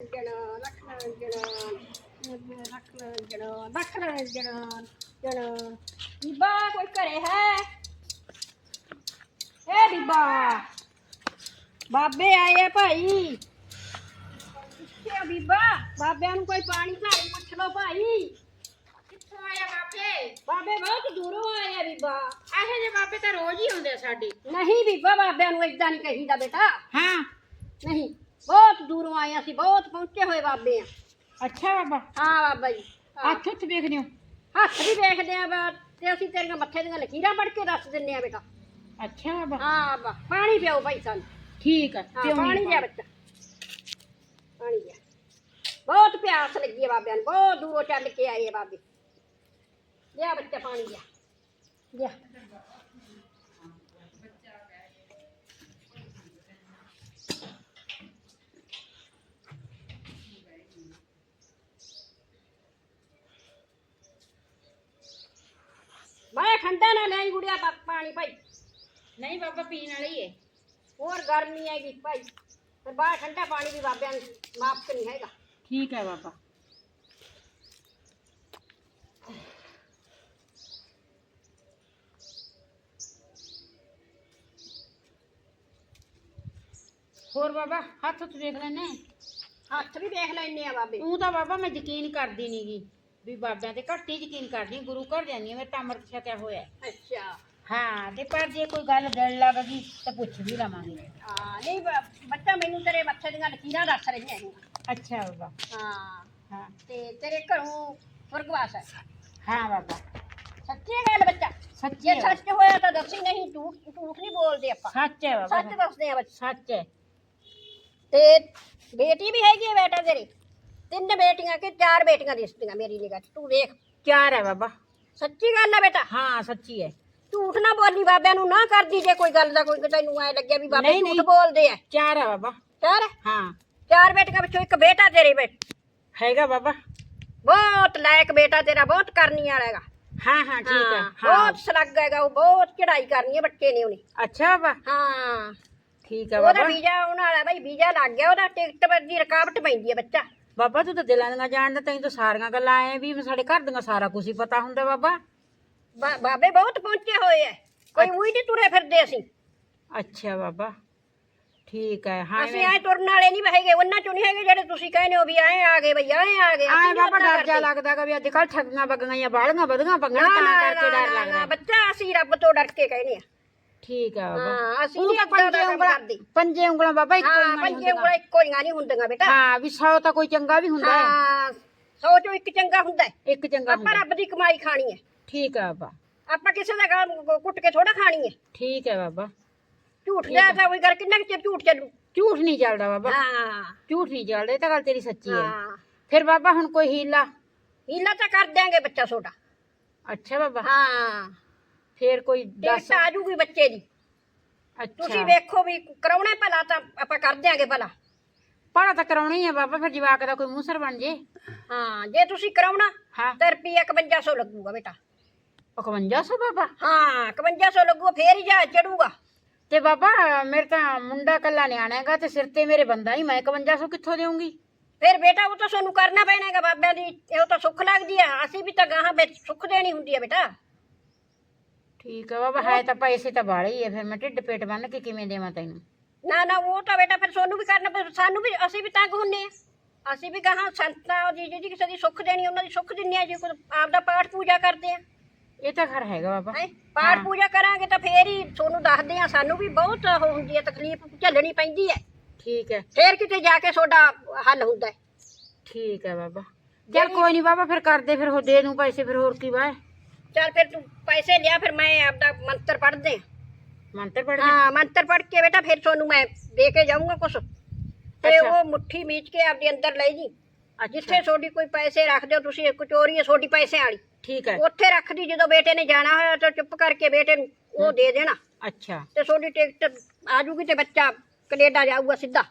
ਜਣਾ ਲੱਖ ਜਣਾ ਲੱਖ ਜਣਾ ਲੱਖ ਜਣਾ ਜਣਾ। ਬੀਬਾ ਕੋਈ ਘਰੇ ਹੈ? ਏ ਬੀਬਾ। ਬਾਬੇ ਆਏ ਆ ਭਾਈ। ਕਿੱਥੇ ਆ ਬੀਬਾ? ਬਾਬਿਆਂ ਨੂੰ ਕੋਈ ਪਾਣੀ ਧਾਰੀ ਪੁੱਛ ਲਓ ਭਾਈ। ਕਿੱਥੋਂ ਆਇਆ ਬਾਬੇ? ਬਾਬੇ ਬਹੁਤ ਦੂਰੋਂ ਆਏ ਆ ਬੀਬਾ। ਇਹੋ ਜਿਹੇ ਬਾਬੇ ਤਾਂ ਰੋਜ਼ ਹੀ ਹੁੰਦੇ ਆ ਸਾਡੇ। ਨਹੀਂ ਬੀਬਾ ਬਾਬਿਆਂ ਨੂੰ ਏਦਾਂ ਨਹੀਂ ਕਹੀਦਾ ਬੇਟਾ। ਹਾਂ। ਨਹੀਂ। ਬਹੁਤ ਦੂਰੋਂ ਆਏ ਆ ਅਸੀਂ ਬਹੁਤ ਪਹੁੰਚੇ ਹੋਏ ਬਾਬੇ ਆ। ਅੱਛਾ ਬਾਬਾ। ਹਾਂ ਬਾਬਾ ਜੀ ਹਾਂ। ਹੱਥ ਉੱਥੇ ਵੇਖਦੇ ਹੋ? ਹੱਥ ਵੀ ਵੇਖਦੇ ਆ ਬਾ ਤੇ ਅਸੀਂ ਤੇਰੀਆਂ ਮੱਥੇ ਦੀਆਂ ਲਕੀਰਾਂ ਪੜ ਕੇ ਦੱਸ ਦਿੰਨੇ ਆ ਬੇਟਾ। ਅੱਛਾ ਬਾਬਾ। ਹਾਂ ਬਾ ਪਾਣੀ ਪਿਓ ਭਾਈ ਸਾਨੂੰ। ਠੀਕ ਆ ਹਾਂ ਪਿਓ ਪਾਣੀ ਲਿਆ ਬੱਚਾ। ਪਾਣੀ ਲਿਆ ਬਹੁਤ ਪਿਆਸ ਲੱਗੀ ਹੈ ਬਾਬਿਆਂ ਨੂੰ ਬਹੁਤ ਦੂਰੋਂ ਚੱਲ ਕੇ ਆਏ ਆ ਬਾਬੇ। ਲਿਆ ਬੱਚਾ ਪਾਣੀ ਲਿਆ ਲਿਆ ਮੈਂ ਠੰਡਾ ਨਾ ਲੈ ਗੁੜਿਆ ਪਾ- ਪਾਣੀ ਭਾਈ ਨਹੀਂ ਬਾਬਾ ਪੀਣ ਵਾਲੀ ਏ ਹੋਰ ਗਰਮੀ ਹੈਗੀ ਭਾਈ ਤੇ ਬਾਹਰ ਠੰਡਾ ਪਾਣੀ ਵੀ ਬਾਬਿਆਂ ਨੂੰ ਮਾਫ ਨਹੀਂ ਹੈਗਾ ਠੀਕ ਹੈ ਬਾਬਾ ਹੋਰ ਬਾਬਾ ਹੱਥ ਉੱਥੇ ਵੇਖ ਲੈਨੇ ਹੱਥ ਵੀ ਦੇਖ ਲੈਨੇ ਆ ਬਾਬੇ ਤੂੰ ਤਾਂ ਬਾਬਾ ਮੈਂ ਯਕੀਨ ਕਰਦੀ ਨਹੀਂਗੀ ਵੀ ਬਾਬਿਆਂ ਤੇ ਘੱਟ ਹੀ ਯਕੀਨ ਕਰਦੀ ਹਾਂ, ਗੁਰੂ ਘਰ ਜਾਂਦੀ ਹਾਂ, ਮੈਂ ਤਾਂ ਅੰਮ੍ਰਿਤ ਛਕਿਆ ਹੋਇਆ ਹੈ। ਅੱਛਾ। ਹਾਂ ਤੇ ਪਰ ਜੇ ਕੋਈ ਗੱਲ ਦਿਲ ਲੱਗਦੀ ਤਾਂ ਪੁੱਛ ਵੀ ਲਵਾਂਗੇ। ਹਾਂ ਨਹੀਂ ਬ- ਬੱਚਾ ਮੈਨੂੰ ਤੇਰੇ ਮੱਥੇ ਦੀਆਂ ਲਕੀਰਾਂ ਦੱਸ ਰਹੀਆਂ ਹੈਗੀਆਂ ਅੱਛਾ ਬਾਬਾ। ਹਾਂ ਹਾਂ। ਤੇ ਤੇਰੇ ਘਰੋਂ ਸੁਰਗਵਾਸ ਹੈ। ਹਾਂ ਬਾਬਾ। ਸੱਚੀ ਗੱਲ ਬੱਚਾ? ਸੱਚੀ ਜੇ ਹੈ। ਸੱਚ ਹੋਇਆ ਤਾਂ ਦੱਸੀ ਨਹੀਂ ਝੂਠ ਝੂਠ ਨਹੀਂ ਬੋਲਦੇ ਆਪਾਂ। ਸੱਚ ਹੈ ਬਾਬਾ। ਸੱਚ ਦੱਸਦੇ ਆ ਬੱਚਾ। ਸੱਚ ਹੈ। ਤੇ ਬੇਟੀ ਵੀ ਹੈਗੀ ਹੈ ਬੇਟਾ ਤੇਰੀ? ਤਿੰਨ ਬੇਟੀਆਂ ਕਿ ਚਾਰ ਬੇਟੀਆਂ ਦਿਸਦੀਆਂ ਮੇਰੀ ਨਿਗਾਹ 'ਚ। ਤੂੰ ਦੇਖ ਚਾਰ ਹੈ ਬਾਬਾ। ਸੱਚੀ ਗੱਲ ਹੈ ਬੇਟਾ? ਹਾਂ ਸੱਚੀ ਹੈ। ਝੂਠ ਨਾ ਬੋਲੀ ਬਾਬਿਆਂ ਨੂੰ ਨਾ ਕਰਦੀ ਜੇ ਕੋਈ ਗੱਲ ਦਾ ਕੋਈ ਤੈਨੂੰ ਐ ਲੱਗਿਆ ਵੀ ਬਾਬੇ ਨਹੀਂ, ਝੂਠ ਨਹੀਂ। ਬੋਲਦੇ ਆ। ਚਾਰ ਹੈ ਬਾਬਾ। ਚਾਰ ਹਾਂ? ਚਾਰ ਬੇਟੀਆਂ ਵਿੱਚੋਂ ਇੱਕ ਬੇਟਾ ਤੇਰੇ ਵਿੱਚ ਹੈਗਾ ਬਾਬਾ। ਬਹੁਤ ਲਾਇਕ ਬੇਟਾ ਤੇਰਾ ਬਹੁਤ ਕਰਨੀ ਵਾਲਾ ਹੈਗਾ। ਹਾਂ ਹਾਂ ਠੀਕ ਹੈ। ਹਾਂ, ਹਾਂ। ਬਹੁਤ ਸਲੱਗ ਹੈਗਾ ਉਹ ਬਹੁਤ ਚੜਾਈ ਕਰਨੀ ਹੈ ਬੱਚੇ ਨੇ ਉਹਨੇ। ਅੱਛਾ ਬਾਬਾ। ਹਾਂ। ਠੀਕ ਹੈ ਉਹਦਾ ਬਾਬਾ। ਵੀਜ਼ਾ ਆਉਣ ਵਾਲਾ ਬਈ ਵੀਜ਼ਾ ਲੱਗ ਗਿਆ ਉਹਦਾ ਟਿਕਟ ਦੀ ਰਕਾਵਟ ਪੈਂਦੀ ਹੈ ਬੱਚਾ। ਬਾਬਾ ਤੂੰ ਤਾਂ ਦਿਲਾਂ ਦੀਆਂ ਜਾਣਦਾ ਤੈਨੂੰ ਤਾਂ ਸਾਰੀਆਂ ਗੱਲਾਂ ਆਏ ਵੀ ਸਾਡੇ ਘਰ ਦੀਆਂ ਸਾਰਾ ਕੁਝ ਹੀ ਪਤਾ ਹੁੰਦਾ ਬਾਬਾ। ਬਾ- ਬਾਬੇ ਬਹੁਤ ਪਹੁੰਚੇ ਹੋਏ ਐ। ਕੋਈ ਉਹੀ ਨਹੀਂ ਤੁਰੇ ਫਿਰਦੇ ਅਸੀਂ। ਅੱਛਾ ਬਾਬਾ ਠੀਕ ਹੈ ਹਾਂ ਅਸੀਂ ਐ ਤੁਰਨ ਵਾਲੇ ਨਹੀਂ ਹੈਗੇ ਉਹਨਾਂ ਚੋਂ ਨਹੀਂ ਹੈਗੇ ਜਿਹੜੇ ਤੁਸੀਂ ਕਹਿੰਦੇ ਹੋ ਵੀ ਐ ਆ ਗਏ ਬਈ ਐ ਆ ਗਏ ਆਏ ਅਸੀਂ ਨੀ ਬਾਬਾ ਡਰ ਜਾ ਕਰਦੇ। ਲੱਗਦਾ ਕਿ ਵੀ ਅੱਜ ਕੱਲ ਠੱਗੀਆਂ ਬੱਗੀਆਂ ਬਾਲੀਆਂ ਵਧੀਆਂ ਪੰਗਣ ਤਾਂ ਕਰਕੇ ਡਰ ਲੱਗਦਾ। ਬੱਚਾ ਅਸੀਂ ਰੱਬ ਤੋਂ ਡਰ ਕੇ ਕਹਿੰਦੇ ਆ। ਠੀਕ ਹੈ ਬਾਬਾ। ਹਾਂ ਅਸੀਂ ਨਹੀਂ ਏਦਾਂ ਦਾ ਪੰਜੇ ਕੰਮ ਉਂਗਲਾਂ ਕਰਦੇ। ਪੰਜੇ ਉਂਗਲਾਂ ਬਾਬਾ ਇੱਕੋ ਹਾਂ ਹੀ ਪੰਜੇ ਉਂਗਲਾਂ। ਇੱਕੋ ਜਿਹੀਆਂ ਨਹੀਂ ਹੁੰਦੀਆਂ ਬੇਟਾ। ਹਾਂ ਵੀ ਸੌ ਤਾਂ ਕੋਈ ਚੰਗਾ ਵੀ ਹੁੰਦਾ। ਹੈ ਹਾਂ ਸੌ ਚੋਂ ਇੱਕ ਚੰਗਾ ਹੁੰਦਾ ਹੈ। ਇੱਕ ਚੰਗਾ ਆਪਾਂ ਹੁੰਦਾ। ਰੱਬ ਦੀ ਕਮਾਈ ਖਾਣੀ ਹੈ। ਠੀਕ ਹੈ ਬਾਬਾ। ਆਪਾਂ ਕਿਸੇ ਦਾ ਗਾਲ ਕੁੱਟ ਕੇ ਥੋੜਾ ਖਾਣੀ ਹੈ। ਠੀਕ ਹੈ ਬਾਬਾ। ਝੂਠ ਲਿਆ ਤਾਂ ਕੋਈ ਗੱਲ ਕਿੰਨਾ ਕੁ ਚਿਰ ਝੂਠ ਚੱਲੂ? ਝੂਠ ਨਹੀਂ ਚੱਲਦਾ ਬਾਬਾ। ਹਾਂ। ਝੂਠ ਨਹੀਂ ਚੱਲਦਾ ਇਹ ਤਾਂ ਗੱਲ ਤੇਰੀ ਸੱਚੀ ਹੈ। ਹਾਂ। ਫਿਰ ਬਾਬਾ ਹੁਣ ਕੋਈ ਹੀਲਾ? ਹੀਲਾ ਤਾਂ ਕਰ ਦਿਆਂਗੇ ਬੱਚਾ ਛੋਟਾ। ਅੱਛਾ ਬਾਬਾ। ਹਾਂ। ਫਿਰ ਕੋਈ ਦੱਸ ਟਿਕਟ ਆ ਜੂਗੀ ਬੱਚੇ ਦੀ। ਤੁਸੀਂ ਅੱਛਾ ਵੇਖੋ ਵੀ ਕਰਾਉਣਾ ਭਲਾ ਤਾਂ ਆਪਾਂ ਕਰ ਦਿਆਂਗੇ ਭਲਾ। ਪੜਾ ਤਾਂ ਕਰਾਉਣਾ ਹੀ ਹੈ ਬਾਬਾ ਫਿਰ ਜਵਾਕ ਦਾ ਕੋਈ ਮੂਸਰ ਬਣ ਜੇ। ਹਾਂ ਜੇ ਤੁਸੀਂ ਕਰਾਉਣਾ ਹਾਂ। ਤਾਂ ਰੁਪਈਆ 5100 ਲੱਗੂਗਾ ਬੇਟਾ। 5100 ਬਾਬਾ? ਹਾਂ 5100 ਲੱਗੂ ਫੇਰ ਹੀ ਜਾ ਚੜੂਗਾ। ਤੇ ਬਾਬਾ ਮੇਰੇ ਤਾਂ ਮੁੰਡਾ ਕੱਲਾ ਨਿਆਣਾ ਹੈਗਾ ਤੇ ਸਿਰ ਤੇ ਮੇਰੇ ਬੰਦਾ ਹੀ ਮੈਂ 5100 ਕਿੱਥੋਂ ਦੇਵਾਂਗੀ ਫਿਰ ਬੇਟਾ ਉਹ ਤਾਂ ਤੁਹਾਨੂੰ ਕਰਨਾ ਪੈਣਾ ਹੈਗਾ ਬਾਬਿਆਂ ਦੀ ਇਹ ਤਾਂ ਸੁੱਖ ਲੱਗਦੀ ਆ। ਅਸੀਂ ਵੀ ਤਾਂ ਗਾਹਾਂ ਵਿੱਚ ਸੁੱਖ ਦੇਣੀ ਹੁੰਦੀ ਆ ਬੇਟਾ। ਠੀਕ ਹੈ ਬਾਬਾ ਹੈ ਤਾਂ ਪੈਸੇ ਤਾਂ ਬਾਲੇ ਹੀ ਹੈ ਫਿਰ ਮੈਂ ਢਿੱਡ ਪੇਟ ਬੰਨ ਕੇ ਕਿਵੇਂ ਦੇਵਾਂ ਤੈਨੂੰ? ਨਾ ਨਾ ਉਹ ਤਾਂ ਬੇਟਾ ਫਿਰ ਤੁਹਾਨੂੰ ਵੀ ਕਰਨਾ ਪਊ ਸਾਨੂੰ ਵੀ ਅਸੀਂ ਵੀ ਤੰਗ ਹੁੰਨੇ ਆ। ਅਸੀਂ ਵੀ ਗਾਹਾਂ ਸੰਤਾਂ ਦੀ ਜਿਹੜੀ ਕਿਸੇ ਦੀ ਸੁੱਖ ਦੇਣੀ ਉਹਨਾਂ ਦੀ ਸੁੱਖ ਦਿੰਨੇ ਆ ਜੇ ਕੋਈ ਆਪਦਾ ਪਾਠ ਪੂਜਾ ਕਰਦੇ ਆ। ਇਹ ਤਾਂ ਖਰ ਹੈਗਾ ਬਾਬਾ। ਹੈਂ? ਪਾਠ ਹਾਂ। ਪੂਜਾ ਕਰਾਂਗੇ ਤਾਂ ਫੇਰ ਹੀ ਤੁਹਾਨੂੰ ਦੱਸਦੇ ਆ ਸਾਨੂੰ ਵੀ ਬਹੁਤ ਉਹ ਹੁੰਦੀ ਹੈ ਤਕਲੀਫ ਝੱਲਣੀ ਪੈਂਦੀ ਹੈ ਠੀਕ ਹੈ ਫੇਰ ਕਿਤੇ ਜਾ ਕੇ ਤੁਹਾਡਾ ਹੱਲ ਹੁੰਦਾ। ਹੈ ਠੀਕ ਹੈ ਬਾਬਾ। ਚਲ ਕੋਈ ਨਹੀਂ ਬਾਬਾ ਫਿਰ ਕਰਦੇ ਫਿਰ ਉਹ ਦੇ ਦੂੰ ਪੈਸੇ ਫਿਰ ਹੋਰ ਕੀ ਬਾਏ। ਚੱਲ ਫਿਰ ਤੂੰ ਪੈਸੇ ਲਿਆ ਫਿਰ ਮੈਂ ਆਪਦਾ ਮੰਤਰ ਪੜ੍ਹਦੇ ਆ ਮੰਤਰ ਪੜ ਹਾਂ ਮੰਤਰ ਪੜ੍ਹ ਕੇ ਬੇਟਾ ਫਿਰ ਤੁਹਾਨੂੰ ਮੈਂ ਦੇ ਕੇ ਜਾਊਂਗਾ ਕੁਛ ਤੇ ਅੱਛਾ। ਉਹ ਮੁੱਠੀ ਮੀਚ ਕੇ ਆਪਦੇ ਅੰਦਰ ਲੈ ਜੀ ਜਿੱਥੇ ਤੁਹਾਡੀ ਕੋਈ ਪੈਸੇ ਰੱਖਦੇ ਹੋ ਤੁਸੀਂ ਇੱਕ ਚੋਰੀ ਹੈ ਤੁਹਾਡੀ ਪੈਸੇ ਵਾਲੀ ਠੀਕ ਹੈ ਉੱਥੇ ਰੱਖਦੀ ਜਦੋਂ ਬੇਟੇ ਨੇ ਜਾਣਾ ਹੋਇਆ ਤਾਂ ਚੁੱਪ ਕਰਕੇ ਬੇਟੇ ਨੂੰ ਉਹ ਦੇ ਦੇਣਾ ਅੱਛਾ ਤੇ ਤੁਹਾਡੀ ਟਿਕਟ ਆ ਜੂਗੀ ਤੇ ਬੱਚਾ ਕੈਨੇਡਾ ਜਾਊਗਾ ਸਿੱਧਾ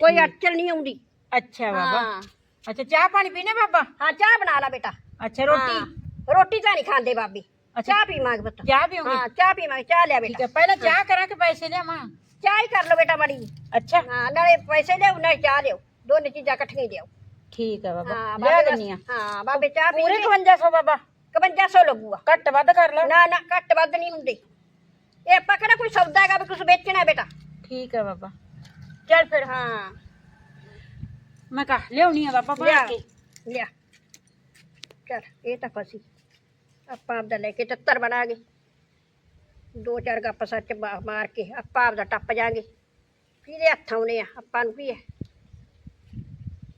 ਕੋਈ ਅੜਚਣ ਨਹੀਂ ਆਉਂਦੀ ਅੱਛਾ ਬਾਬਾ ਹਾਂ ਅੱਛਾ ਚਾਹ ਪਾਣੀ ਪੀਣਾ ਬਾਬਾ ਹਾਂ ਚਾਹ ਬਣਾ ਲਾ ਬੇਟਾ ਅੱਛਾ ਰੋਟੀ ਹਾਂ, ਰੋਟੀ ਤਾਂ ਨਹੀਂ ਖਾਂਦੇ ਬਾਬੀ ਅੱਛਾ ਚਾਹ ਪੀਵਾਂਗੇ ਪੁੱਤ ਚਾਹ ਪੀਓਗੇ ਹਾਂ ਚਾਹ ਪੀਵਾਂਗੇ ਚਾਹ ਲਿਆ ਠੀਕ ਬੇਟਾ ਹੈ ਪਹਿਲਾਂ ਚਾਹ ਕਰਾਂ ਕਿ ਪੈਸੇ ਲਿਆਵਾਂ ਚਾਹ ਹੀ ਕਰ ਲਓ ਬੇਟਾ ਬੜੀ ਅੱਛਾ ਹਾਂ ਨਾਲੇ ਪੈਸੇ ਲਿਆਓ ਨਾਲੇ ਚਾਹ ਲਿਓ ਦੋਨੇ ਚੀਜ਼ਾਂ ਇਕੱਠੀਆਂ ਹੀ ਦਿਓ ਠੀਕ ਹੈ ਬਾਬਾ ਹਾਂ ਲਿਆ ਬਾਬੇ ਦਿੰਨੀ ਆ ਬਸ- ਹਾਂ ਬਾਬੇ ਚਾਹ ਪੀ ਪੂਰੇ ਲਈ 5500 ਬਾਬਾ 5500 ਲੱਗੂਗਾ ਘੱਟ ਵੱਧ ਕਰ ਲਓ ਨਾ ਨਾ ਘੱਟ ਵੱਧ ਨਹੀਂ ਹੁੰਦੇ ਇਹ ਆਪਾਂ ਕਿਹੜਾ ਕੋਈ ਸੌਦਾ ਹੈਗਾ ਵੀ ਕੁਝ ਵੇਚਣਾ ਹੈ ਬੇਟਾ ਠੀਕ ਹੈ ਬਾਬਾ ਚੱਲ ਫਿਰ ਹਾਂ ਮੈਂ ਕਹ ਲਿਆਉਣੀ ਆ ਬਾਬਾ ਬਣਾ ਲਿਆ ਕੇ ਲਿਆ ਚਲ ਇਹ ਤਾਂ ਫਸੀ ਆਪਾਂ ਆਪਦਾ ਲੈ ਕੇ ਚੱਤਰ ਬਣਾ ਗਏ ਦੋ ਚਾਰ ਗੱਪ ਸੱਚ ਮਾ- ਮਾਰ ਕੇ ਆਪਾਂ ਆਪਦਾ ਟੱਪ ਜਾਾਂਗੇ ਕਿਹਦੇ ਹੱਥ ਆਉਣੇ ਆ ਆਪਾਂ ਨੂੰ ਕੀ ਹੈ